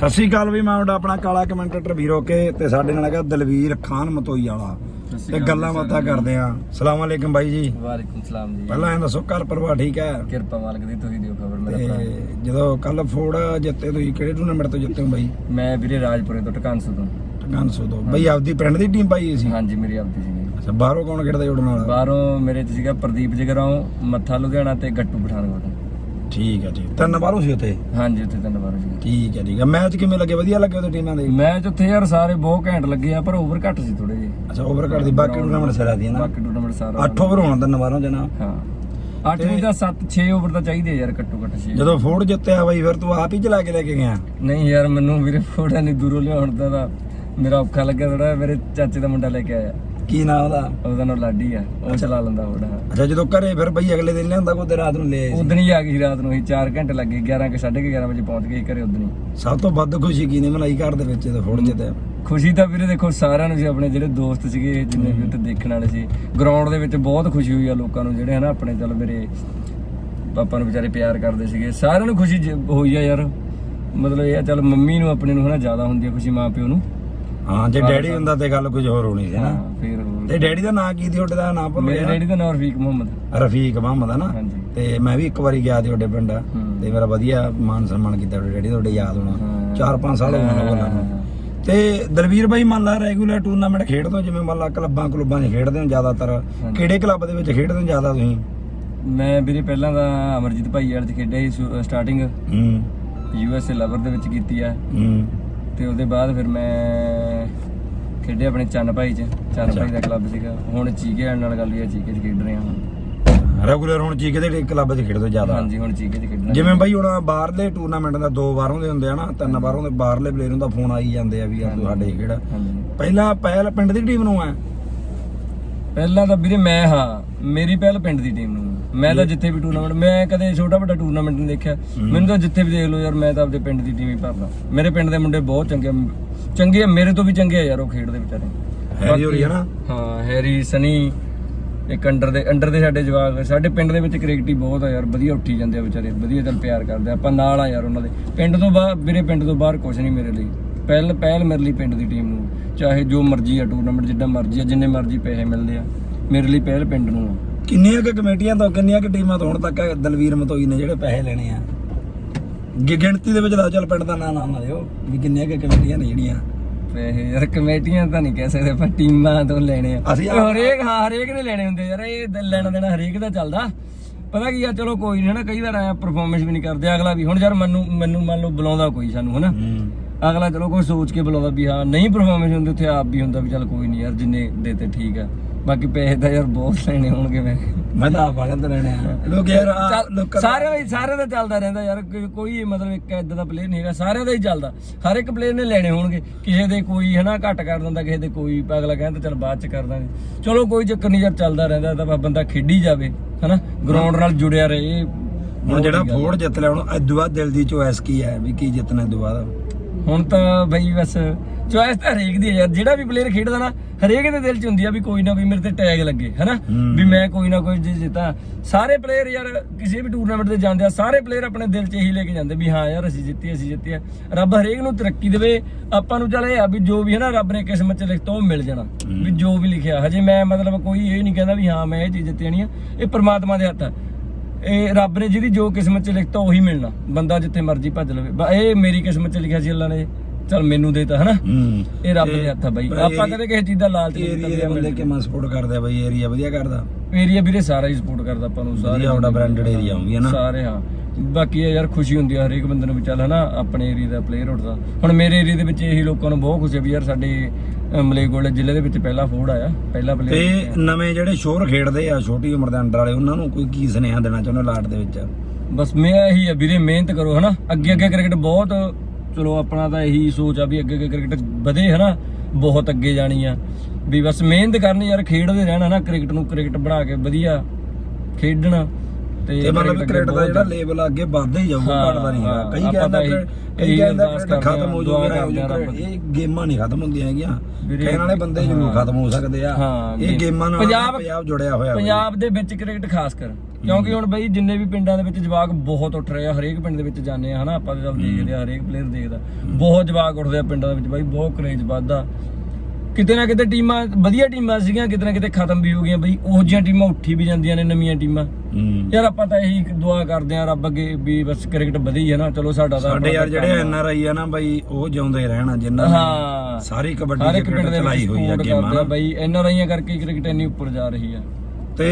ਸਤਿ ਸ਼੍ਰੀ ਅਕਾਲ ਵੀ ਮੈਂ ਤੁਹਾਡਾ ਆਪਣਾ ਕਾਲਾ ਕਮੈਂਟੇਟਰ ਵੀਰੋ ਕੇ ਤੇ ਸਾਡੇ ਨਾਲ ਹੈਗਾ ਦਲਵੀਰ ਖਾਨ ਮਤੋਈ ਵਾਲਾ। ਤੇ ਗੱਲਾਂ ਬਾਤਾਂ ਕਰਦੇ ਆ ਸਲਾਮ ਅਲੈਕਮ ਬਾਈ ਜੀ। ਵਾਲੇਕੁਮ ਸਲਾਮ ਜੀ। ਪਹਿਲਾਂ ਇਹ ਦੱਸੋ ਘਰ ਪਰਿਵਾਰ ਠੀਕ ਹੈ? ਕਿਰਪਾ ਮਾਲਕ ਦੀ ਤੁਸੀਂ ਦਿਓ ਖਬਰ ਮੇਰਾ ਭਰਾ। ਜਦੋਂ ਕੱਲ ਫੋੜ ਜਿੱਤੇ ਤੁਸੀਂ ਕਿਹੜੇ ਟੂਰਨਾਮੈਂਟ ਤੋਂ ਜਿੱਤੇ ਹੋ ਬਾਈ? ਮੈਂ ਵੀਰੇ ਰਾਜਪੁਰੇ ਤੋਂ ਟਕਾਂਸੂ ਤੋਂ। ਟਕਾਂਸੋ ਤੋਂ। ਬਾਈ ਆਪਦੀ ਪਿੰਡ ਦੀ ਟੀਮ ਪਾਈ ਸੀ? ਹਾਂਜੀ ਮੇਰੀ ਆਪਦੀ ਸੀਗੀ। ਅੱਛਾ ਬਾਹਰੋਂ ਕੌਣ ਖੇਡਦਾ ਜੁੜਨ ਵਾਲਾ ਬਾਹਰੋਂ ਮੇਰੇ ਚ ਸੀਗਾ ਪ੍ਰਦੀਪ ਜਗਰਾਉਂ ਮੱਥਾ ਲੁਧਿਆਣਾ ਤੇ ਗੱਟੂ ਪਠਾਨਕੋਟ। ਠੀਕ ਹੈ ਠੀਕ ਤਿੰਨ ਬਾਹਰੋਂ ਸੀ ਉੱਥੇ? ਹਾਂਜੀ ਉੱਥੇ ਤਿੰਨ ਬਾਰੋਂ ਸੀਗਾ ਠੀਕ ਹੈ ਠੀਕ ਹੈ ਮੈਚ ਕਿਵੇਂ ਲੱਗੇ? ਵਧੀਆ ਲੱਗੇ ਉਹਦੇ ਟੀਮਾਂ ਦੇ? ਮੈਚ ਉੱਥੇ ਯਾਰ ਸਾਰੇ ਬਹੁਤ ਘੈਂਟ ਲੱਗੇ ਆ ਪਰ ਓਵਰ ਘੱਟ ਸੀ ਥੋੜੇ ਜਿਹੇ। ਅੱਛਾ ਓਵਰ ਕਰ ਦੀ ਬਾਕੀ ਟੂਰਨਾਮੈਂਟ ਸਿਰਾ ਦੀ ਹੈ ਨਾ? ਬਾਕੀ ਟੂਰਨਾਮੈਂਟ ਸਾਰਾ 8 ਓਵਰ ਹੋਣਾ ਤਿੰਨ ਬਾਹਰੋਂ ਜਨਾ। ਹਾਂ। 8 ਨਹੀਂ ਤਾਂ 7 6 ਓਵਰ ਤਾਂ ਚਾਹੀਦੇ ਯਾਰ ਘੱਟੋ ਘੱਟ 6 ਜਦੋਂ ਫੋੜ ਜਿੱਤਿਆ ਬਾਈ ਫਿਰ ਤੂੰ ਆਪ ਹੀ ਚਲਾ ਕੇ ਲੈ ਕੇ ਗਿਆ। ਨਹੀਂ ਯਾਰ ਮੈਨੂੰ ਵੀਰੇ ਫੋੜਾ ਨਹੀਂ ਦੂਰੋਂ ਲਿਆਉਣ ਦਾ ਤਾਂ ਮੇਰਾ ਔਖਾ ਲੱਗਿਆ ਥੋੜਾ ਮੇਰੇ ਚਾਚੇ ਦਾ ਮੁੰਡਾ ਲੈ ਕੇ ਆਇਆ। ਕੀ ਨਾਮ ਉਹਦਾ? ਉਹਦਾ ਨਾਮ ਲਾਡੀ ਆ ਉਹ ਚਲਾ ਲੈਂਦਾ ਫੋੜਾ ਅੱਛਾ ਜਦੋਂ ਘਰੇ ਫਿਰ ਬਈ ਅਗਲੇ ਦਿਨ ਲਿਆਂਦਾ ਕੋ ਤੇ ਰਾਤ ਨੂੰ ਲੈ ਆਏ ਸੀ? ਉਦਣ ਹੀ ਆ ਗਈ ਰਾਤ ਨੂੰ ਅਸੀਂ 4 ਘੰਟੇ ਲੱਗੇ 11 ਕਿ 11:30 ਵਜੇ ਪਹੁੰਚ ਗਏ ਘਰੇ ਉਦਣ ਹੀ। ਸਭ ਤੋਂ ਵੱਧ ਖੁਸ਼ੀ ਕੀ ਨੇ ਮਨਾਈ ਘਰ ਦੇ ਵਿੱਚ ਜਦੋਂ ਫੋੜ ਜਿੱਤਿਆ ਖੁਸ਼ੀ ਤਾਂ ਵੀਰੇ ਦੇਖੋ ਸਾਰਿਆਂ ਨੂੰ ਸੀ ਆਪਣੇ ਜਿਹੜੇ ਦੋਸਤ ਸੀਗੇ ਜਿੰਨੇ ਵੀ ਉੱਥੇ ਦੇਖਣ ਵਾਲੇ ਸੀ। ਗਰਾਊਂਡ ਦੇ ਵਿੱਚ ਬਹੁਤ ਖੁਸ਼ੀ ਹੋਈ ਆ ਲੋਕਾਂ ਨੂੰ ਜਿਹੜੇ ਹਨਾ ਆਪਣੇ ਚਲ ਮੇਰੇ ਪਾਪਾ ਨੂੰ ਵਿਚਾਰੇ ਪਿਆਰ ਕਰਦੇ ਸੀਗੇ। ਸਾਰਿਆਂ ਨੂੰ ਖੁਸ਼ੀ ਜ- ਹੋਈ ਆ ਯਾਰ। ਮਤਲਬ ਇਹ ਆ ਚਲ ਮੰਮੀ ਨੂੰ ਆਪਣੇ ਨੂੰ ਹਨਾ ਜ਼ਿਆਦਾ ਹੁੰਦੀ ਆ ਖੁਸ਼ੀ ਮਾਂ ਪਿਓ ਨੂੰ। ਹਾਂ ਜੇ ਡੈਡੀ ਹੁੰਦਾ ਤੇ ਗੱਲ ਕੁਝ ਹੋਰ ਹੋਣੀ ਸੀ ਨਾ। ਫਿਰ। ਤੇ ਡੈਡੀ ਦਾ ਨਾਂ ਕੀ ਸੀ? ਤੁਹਾਡੇ ਦਾ ਨਾਂ ਭੁੱਲ ਮੇਰੇ ਗਿਆ। ਡੈਡੀ ਦਾ ਨਾਮ ਰਫੀਕ ਮੁਹੰਮਦ। ਰਫੀਕ ਮੁਹੰਮਦ ਹੈ ਨਾ। ਹਾਂਜੀ। ਤੇ ਮੈਂ ਵੀ ਇੱਕ ਵਾਰੀ ਗਿਆ ਸੀ ਤੁਹਾਡੇ ਪਿੰਡ। ਤੇ ਮੇਰਾ ਵਧੀਆ ਮਾਨ ਸਨਮਾਨ ਕੀਤਾ ਤੁਹਾਡੇ ਡੈਡੀ ਤੁਹਾਡੇ ਯਾਦ ਹੋਣਾ। ਹਾਂ। 4-5 ਸਾਲ ਹੋ ਗਏ ਉਹਨਾਂ ਨੂੰ। ਤੇ ਦਲਵੀਰ ਬਾਈ ਮੰਨ ਲਾ ਰੈਗੂਲਰ ਟੂਰਨਾਮੈਂਟ ਖੇਡਦੇ ਹੋ ਜਿਵੇਂ ਮੰਨ ਲਾ ਕਲੱਬਾਂ ਕਲੱਬਾਂ 'ਚ ਖੇਡਦੇ ਹੋ ਜ਼ਿਆਦਾਤਰ। ਕਿਹੜੇ ਕਲੱਬ ਦੇ ਵਿੱਚ ਖੇਡਦੇ ਹੋ ਜ਼ਿਆਦਾ ਤੁਸੀਂ? ਮੈਂ ਵੀਰੇ ਪਹਿਲਾਂ ਤਾਂ ਅਮਰਜੀਤ ਭਾਈ ਵਾਲੇ ਚ ਖੇਡਿਆ ਸੀ ਸਟਾਰਟਿੰਗ। ਹੂੰ। ਯੂ ਐਸ ਏ ਲਵਰ ਦੇ ਵਿੱਚ ਕੀਤੀ ਆ। ਹੂੰ। ਤੇ ਉਹਦੇ ਬਾਅਦ ਫਿਰ ਮੈਂ ਖੇਡਿਆ ਆਪਣੇ ਚੰਨ ਭਾਈ ਚ ਚੰਨ ਭਾਈ ਦਾ ਕਲੱਬ ਸੀਗਾ। ਹੁਣ ਚੀਕੇ ਨਾਲ ਗੱਲ ਹੀ ਆ ਚੀਕੇ ਚ ਖੇਡ ਰਹੇ ਹਾਂ। ਰੈਗੂਲਰ ਹੁਣ ਚੀਕੇ ਦੇ ਕਲੱਬ 'ਚ ਖੇਡਦੇ ਜ਼ਿਆਦਾ? ਹਾਂਜੀ ਹੁਣ ਚੀਕੇ ਚ ਖੇਡਣਾ। ਜਿਵੇਂ ਬਾਈ ਹੁਣ ਬਾਹਰਲੇ ਟੂਰਨਾਮੈਂਟ ਦਾ ਦੋ ਬਾਹਰੋਂ ਦੇ ਹੁੰਦੇ ਆ ਨਾ ਤਿੰਨ ਬਾਹਰੋਂ ਦੇ ਬਾਹਰਲੇ ਪਲੇਅਰਾਂ ਦਾ ਫੋਨ ਆਈ ਜਾਂਦੇ ਆ ਵੀ ਯਾਰ ਤੂੰ ਸਾਡੇ ਖੇਡ। ਹਾਂਜੀ। ਪਹਿਲਾਂ ਪਹਿਲ ਪਿੰਡ ਦੀ ਟੀਮ ਨੂੰ ਆ। ਪਹਿਲਾਂ ਤਾਂ ਵੀਰੇ ਮੈਂ ਹਾਂ ਮੇਰੀ ਪਹਿਲ ਪਿੰਡ ਦੀ ਟੀਮ ਨੂੰ। ਮੈਂ ਤਾਂ ਜਿੱਥੇ ਵੀ ਟੂਰਨਾਮੈਂਟ ਮੈਂ ਕਦੇ ਛੋਟਾ ਵੱਡਾ ਟੂਰਨਾਮੈਂਟ ਨਹੀਂ ਦੇਖਿਆ। ਮੈਨੂੰ ਤਾਂ ਜਿੱਥੇ ਵੀ ਦੇਖ ਲਓ ਯਾਰ ਮੈਂ ਤਾਂ ਆਪਦੇ ਪਿੰਡ ਦੀ ਟੀਮ ਹੀ ਭਰਦਾ। ਮੇਰੇ ਪਿੰਡ ਦੇ ਮੁੰਡੇ ਬਹੁਤ ਚੰਗੇ। ਚੰਗੇ ਆ, ਮੇਰੇ ਤੋਂ ਵੀ ਚੰਗੇ ਆ ਯਾਰ ਉਹ ਖੇਡਦੇ ਵਿਚਾਰੇ। ਹੈਰੀ ਹੋਰੀ ਹੈ ਨਾ? ਹਾਂ ਹੈਰੀ ਸਨੀ ਇੱਕ ਅੰਡਰ ਦੇ ਅੰਡਰ ਦੇ ਸਾਡੇ ਜਵਾਕ ਸਾਡੇ ਪਿੰਡ ਦੇ ਵਿੱਚ ਕ੍ਰਿਕਟ ਹੀ ਬਹੁਤ ਆ ਯਾਰ ਵਧੀਆ ਉੱਠੀ ਜਾਂਦੇ ਆ ਵਿਚਾਰੇ ਵਧੀਆ ਚੱਲ ਪਿਆਰ ਕਰਦੇ ਆ। ਆਪਾਂ ਨਾਲ ਆ ਯਾਰ ਉਹਨਾਂ ਦੇ। ਪਿੰਡ ਤੋਂ ਬਾਹਰ ਮੇਰੇ ਪਿੰਡ ਤੋਂ ਬਾਹਰ ਕੁਝ ਨਹੀਂ ਮੇਰੇ ਲਈ। ਪਹਿਲ ਪਹਿਲ ਮੇਰੇ ਲਈ ਪਿੰਡ ਦੀ ਟੀਮ ਨੂੰ ਚਾਹੇ ਜੋ ਮਰਜ਼ੀ ਆ ਟੂਰਨਾਮੈਂਟ ਜਿੱਦਾਂ ਮਰਜ਼ੀ ਆ ਜਿੰਨੇ ਮਰਜ਼ੀ ਪੈਸੇ ਮਿਲਦੇ ਆ ਮੇਰੇ ਲਈ ਪਹਿਲ ਪਿੰਡ ਨੂੰ ਆ। ਕਿੰਨੀਆਂ ਕੁ ਕਮੇਟੀਆਂ ਤੋਂ ਕਿੰਨੀਆਂ ਕੁ ਟੀਮਾਂ ਤੋਂ ਹੁਣ ਤੱਕ ਦਲਵੀਰ ਮਤੋਈ ਨੇ ਜਿਹੜੇ ਪੈਸੇ ਲੈਣੇ ਆ? ਗਿਣਤੀ ਦੇ ਵਿੱਚ ਦੱਸ ਚੱਲ ਪਿੰਡ ਦਾ ਨਾਂ ਨਾ ਨਾ ਦਿਓ ਵੀ ਕਿੰਨੀਆਂ ਕੁ ਕਮੇਟੀਆਂ ਨੇ ਜਿਹੜੀਆਂ? ਪੈਸੇ ਯਾਰ ਕਮੇਟੀਆਂ ਤਾਂ ਨਹੀਂ ਕਹਿ ਸਕਦੇ ਪਰ ਟੀਮਾਂ ਤੋਂ ਲੈਣੇ ਆ। ਅਸੀਂ ਹਰੇਕ ਹਾਂ ਹਰੇਕ ਨੇ ਲੈਣੇ ਹੁੰਦੇ ਯਾਰ ਇਹ ਦ- ਲੈਣਾ ਦੇਣਾ ਹਰੇਕ ਦਾ ਚੱਲਦਾ। ਪਤਾ ਕੀ ਆ ਚਲੋ ਕੋਈ ਨਹੀਂ ਹਨਾ ਕਈ ਵਾਰ ਆਇਆ ਪਰਫਾਰਮੈਂਸ ਵੀ ਨਹੀਂ ਕਰਦੇ ਅਗਲਾ ਵੀ ਹੁਣ ਯਾਰ ਮੈਨੂੰ ਮੈਨੂੰ ਮੰਨ ਲਓ ਬੁਲਾਉਂਦਾ ਕੋਈ ਸਾਨੂੰ ਹਨਾ। ਹੂੰ। ਅਗਲਾ ਚਲੋ ਕੋਈ ਸੋਚ ਕੇ ਬੁਲਾਉਂਦਾ ਵੀ ਹਾਂ ਨਹੀਂ ਪਰਫਾਰਮੈਂਸ ਹੁੰਦੀ ਉੱਥੇ ਆਪ ਵੀ ਹੁੰਦਾ ਵੀ ਚੱਲ ਕੋਈ ਨਹੀਂ ਯਾਰ ਜਿੰਨੇ ਦੇਤੇ ਠੀਕ ਆ। ਬਾਕੀ ਪੈਸੇ ਤਾਂ ਯਾਰ ਬਹੁਤ ਲੈਣੇ ਹੋਣਗੇ ਮੈਂ। ਮੈਂ ਤਾਂ ਆਪ ਆ ਜਾਂਦਾ ਲੈਣੇ ਆ। ਲੋਕ ਯਾਰ ਆਹ ਚੱਲ, ਲੋਕਾਂ ਸਾਰਿਆਂ ਦਾ ਚੱਲਦਾ ਰਹਿੰਦਾ ਯਾਰ ਕੋਈ- ਕੋਈ ਮਤਲਬ ਇੱਕ ਇਦਾਂ ਦਾ ਪਲੇਅਰ ਨਹੀਂ ਹੈਗਾ ਸਾਰਿਆਂ ਦਾ ਹੀ ਚੱਲਦਾ। ਹਰ ਇੱਕ ਪਲੇਅਰ ਨੇ ਲੈਣੇ ਹੋਣਗੇ। ਕਿਸੇ ਦੇ ਕੋਈ ਹਨਾ ਘੱਟ ਕਰ ਦਿੰਦਾ ਕਿਸੇ ਦੇ ਕੋਈ ਅਗਲਾ ਕਹਿੰਦਾ ਚੱਲ ਬਾਅਦ ਚ ਕਰ ਦਾਂਗੇ। ਚਲੋ ਕੋਈ ਚੱਕਰ ਨਹੀਂ ਯਾਰ ਚੱਲਦਾ ਰਹਿੰਦਾ ਤਾਂ ਬਸ ਬੰਦਾ ਖੇਡੀ ਜਾਵੇ ਹਨਾ? ਗਰਾਊਂਡ ਨਾਲ ਜੁੜਿਆ ਰਹੇ ਇਹ ਹੁਣ ਜਿਹੜਾ ਫੋੜ ਜਿੱਤ ਲਿਆ ਹੁਣ ਇਦੋਂ ਬਾਅਦ ਦਿਲ ਦੀ ਚੋਇਸ ਕੀ ਹੈ ਵੀ ਕੀ ਜਿੱਤਣਾ ਇਦੋਂ ਬਾਅਦ ਹੁਣ ਤਾਂ ਬਈ ਬਸ ਚੋਇਸ ਤਾਂ ਹਰੇਕ ਦੀ ਹੈ ਯਾਰ ਜਿਹੜਾ ਵੀ ਪਲੇਅਰ ਖੇਡਦਾ ਨਾ ਹਰੇਕ ਦੇ ਦਿਲ 'ਚ ਹੁੰਦੀ ਆ ਵੀ ਕੋਈ ਨਾ ਕੋਈ ਮੇਰੇ ਤੇ ਟੈਗ ਲੱਗੇ ਹਨਾ। ਵੀ ਮੈਂ ਕੋਈ ਨਾ ਕੋਈ ਜਿੱਤਾਂ। ਸਾਰੇ ਪਲੇਅਰ ਯਾਰ ਕਿਸੇ ਵੀ ਟੂਰਨਾਮੈਂਟ ਤੇ ਜਾਂਦੇ ਆ ਸਾਰੇ ਪਲੇਅਰ ਆਪਣੇ ਦਿਲ 'ਚ ਇਹੀ ਲੈ ਕੇ ਜਾਂਦੇ ਵੀ ਹਾਂ ਯਾਰ ਅਸੀਂ ਜਿੱਤੀ ਅਸੀਂ ਜਿੱਤੀ ਆ। ਰੱਬ ਹਰੇਕ ਨੂੰ ਤਰੱਕੀ ਦੇਵੇ। ਆਪਾਂ ਨੂੰ ਚੱਲ ਇਹ ਆ ਵੀ ਜੋ ਵੀ ਹੈ ਨਾ ਰੱਬ ਨੇ ਕਿਸਮਤ 'ਚ ਲਿਖਤਾ ਉਹ ਮਿਲ ਜਾਣਾ ਵੀ ਜੋ ਵੀ ਲਿਖਿਆ। ਹਜੇ ਮੈਂ ਮਤਲਬ ਕੋਈ ਇਹ ਨਹੀਂ ਕਹਿੰਦਾ ਵੀ ਹਾਂ ਮੈਂ ਇਹ ਚੀਜ਼ ਜਿੱਤੀ ਜਾਣੀ ਆ। ਇਹ ਪ੍ਰਮਾਤਮਾ ਦੇ ਹੱਥ ਆ। ਇਹ ਰੱਬ ਨੇ ਜਿਹਦੀ ਜੋ ਕਿਸਮਤ 'ਚ ਲਿਖਤਾ ਉਹੀ ਮਿਲਣਾ। ਬੰਦਾ ਜਿੱਥੇ ਮਰਜ਼ੀ ਭੱਜ ਲਵੇ। ਇਹ ਮੇਰੀ ਕਿਸਮਤ 'ਚ ਲਿਖਿਆ ਸੀ ਅੱਲਾ ਨੇ ਚੱਲ ਮੈਨੂੰ ਦੇਤਾ ਹਨਾ? ਇਹ ਰੱਬ ਦੇ ਹੱਥ ਆ ਬਾਈ। ਆਪਾਂ ਕਦੇ ਕਿਸੇ ਚੀਜ਼ ਦਾ ਲਾਲਚ ਨਹੀਂ ਏਰੀਆ ਦੇ ਬੰਦੇ ਕਿਵੇਂ ਸਪੋਰਟ ਕਰਦੇ ਆ ਬਾਈ ਏਰੀਆ ਵਧੀਆ ਕਰਦਾ। ਏਰੀਆ ਵੀਰੇ ਸਾਰਾ ਹੀ ਸਪੋਰਟ ਕਰਦਾ ਆਪਾਂ ਨੂੰ ਸਾਰੇ ਤੁਹਾਡਾ ਬ੍ਰਾਂਡਡ ਏਰੀਆ ਹੋਊਗੀ ਨਾ। ਸਾਰੇ ਹਾਂ। ਬਾਕੀ ਯਾਰ ਖੁਸ਼ੀ ਹੁੰਦੀ ਆ ਹਰੇਕ ਬੰਦੇ ਨੂੰ ਵੀ ਚੱਲ ਹਨਾ ਆਪਣੇ ਏਰੀਆ ਦਾ ਪਲੇਅਰ ਉੱਠਦਾ ਹੁਣ ਮੇਰੇ ਏਰੀਆ ਦੇ ਵਿੱਚ ਇਹੀ ਲੋਕਾਂ ਨੂੰ ਬਹੁਤ ਖੁਸ਼ੀ ਆ ਵੀ ਯਾਰ ਸਾਡੇ ਮਲੇਰਕੋਟਲਾ ਜ਼ਿਲ੍ਹੇ ਦੇ ਵਿੱਚ ਪਹਿਲਾ ਫੋੜ ਆਇਆ ਪਹਿਲਾ ਤੇ ਪਲੇਅਰ ਨਵੇਂ ਜਿਹੜੇ ਸ਼ੋਰ ਖੇਡਦੇ ਆ ਛੋਟੀ ਉਮਰ ਦੇ ਅੰਡਰ ਵਾਲੇ ਉਹਨਾਂ ਨੂੰ ਕੋਈ ਕੀ ਸੁਨੇਹਾ ਦੇਣਾ ਚਾਹੁੰਦੇ ਲਾਟ ਦੇ ਵਿੱਚ? ਬਸ ਮੈਂ ਇਹੀ ਆ ਵੀਰੇ ਮਿਹਨਤ ਕਰੋ ਹਨਾ। ਅੱਗੇ ਅੱਗੇ ਕ੍ਰਿਕਟ ਬਹੁਤ ਚਲੋ ਆਪਣਾ ਤਾਂ ਇਹੀ ਸੋਚ ਆ ਵੀ ਅੱਗੇ ਅੱਗੇ ਕ੍ਰਿਕਟ ਵਧੇ ਹਨਾ ਬਹੁਤ ਅੱਗੇ ਜਾਣੀ ਆ। ਵੀ ਬਸ ਮਿਹਨਤ ਕਰਨੀ ਯਾਰ ਖੇਡਦੇ ਰਹਿਣਾ ਨਾ ਕ੍ਰਿਕਟ ਨੂੰ ਕ੍ਰਿਕਟ ਬਣਾ ਕੇ ਵਧੀਆ ਖੇਡਣਾ। ਤੇ ਮਤਲਬ ਕ੍ਰਿਕਟ ਦਾ ਜਿਹੜਾ ਲੈਵਲ ਅੱਗੇ ਵੱਧਦਾ ਹੀ ਜਾਊਗਾ ਘਟਦਾ ਨਹੀਂ ਹੈਗਾ। ਕਈ ਕਹਿੰਦਾ ਕਈ ਕਹਿੰਦਾ ਕ੍ਰਿਕਟ ਖਤਮ ਹੋ ਜਾਊਗਾ ਇਹ ਗੇਮਾਂ ਨਹੀਂ ਖਤਮ ਹੁੰਦੀਆਂ ਹੈਗੀਆਂ। ਕਹਿਣ ਵਾਲੇ ਬੰਦੇ ਜ਼ਰੂਰ। ਖਤਮ ਹੋ ਸਕਦੇ ਆ। ਇਹ ਗੇਮਾਂ ਨਾਲ ਪੰਜਾਬ- ਪੰਜਾਬ ਜੁੜਿਆ ਹੋਇਆ। ਪੰਜਾਬ ਦੇ ਵਿੱਚ ਕ੍ਰਿਕਟ ਖਾਸ ਕਰ। ਕਿਉਂਕਿ ਹੁਣ ਬਈ ਜਿੰਨੇ ਵੀ ਪਿੰਡਾਂ ਦੇ ਵਿੱਚ ਜਵਾਕ ਬਹੁਤ ਉੱਠ ਰਹੇ ਆ ਹਰੇਕ ਪਿੰਡ ਦੇ ਵਿੱਚ ਜਾਂਦੇ ਆ ਹਨਾ? ਆਪਾਂ ਤਾਂ ਚੱਲ ਦੇਖਦੇ ਆ ਹਰੇਕ ਪਲੇਅਰ ਦੇਖਦਾ। ਬਹੁਤ ਜਵਾਕ ਉੱਠਦੇ ਆ ਪਿੰਡਾਂ ਦੇ ਵਿੱਚ ਬਾਈ ਬਹੁਤ ਕਰੇਜ ਵੱਧਦਾ। ਕਿਤੇ ਨਾ ਕਿਤੇ ਟੀਮਾਂ ਵਧੀਆ ਟੀਮਾਂ ਸੀਗੀਆਂ ਕਿਤੇ ਨਾ ਕਿਤੇ ਖਤਮ ਵੀ ਹੋ ਗਈਆਂ ਬਈ। ਉਹ ਜਿਹੀਆਂ ਟੀਮਾਂ ਉੱਠੀ ਵੀ ਜਾਂਦੀਆਂ ਨੇ ਨਵੀਆਂ ਟੀਮਾਂ। ਹੂੰ। ਯਾਰ ਆਪਾਂ ਤਾਂ ਇਹੀ ਦੁਆ ਕਰਦੇ ਆ ਰੱਬ ਅੱਗੇ ਵੀ ਬਸ ਕ੍ਰਿਕਟ ਵਧੀ ਹੈ ਨਾ। ਚਲੋ ਸਾਡਾ ਤਾਂ ਸਾਡੇ ਯਾਰ ਜਿਹੜੇ। ਐਨ ਆਰ ਆਈ ਆ ਨਾ ਬਾਈ ਉਹ ਜਿਉਂਦੇ ਰਹਿਣਾ ਜਿਨ੍ਹਾਂ ਨੇ ਹਾਂ। ਸਾਰੀ ਕਬੱਡੀ ਕ੍ਰਿਕਟ ਦੇ ਚਲਾਈ ਵਿੱਚ ਹੋਈ ਆ ਸਪੋਰਟ ਕਰਦੇ ਆ ਗੇਮਾਂ ਬਈ ਇਹਨਾਂ ਰਾਈਆਂ ਕਰਕੇ ਕ੍ਰਿਕਟ ਇੰਨੀ ਉੱਪਰ ਜਾ ਰਹੀ ਆ। ਤੇ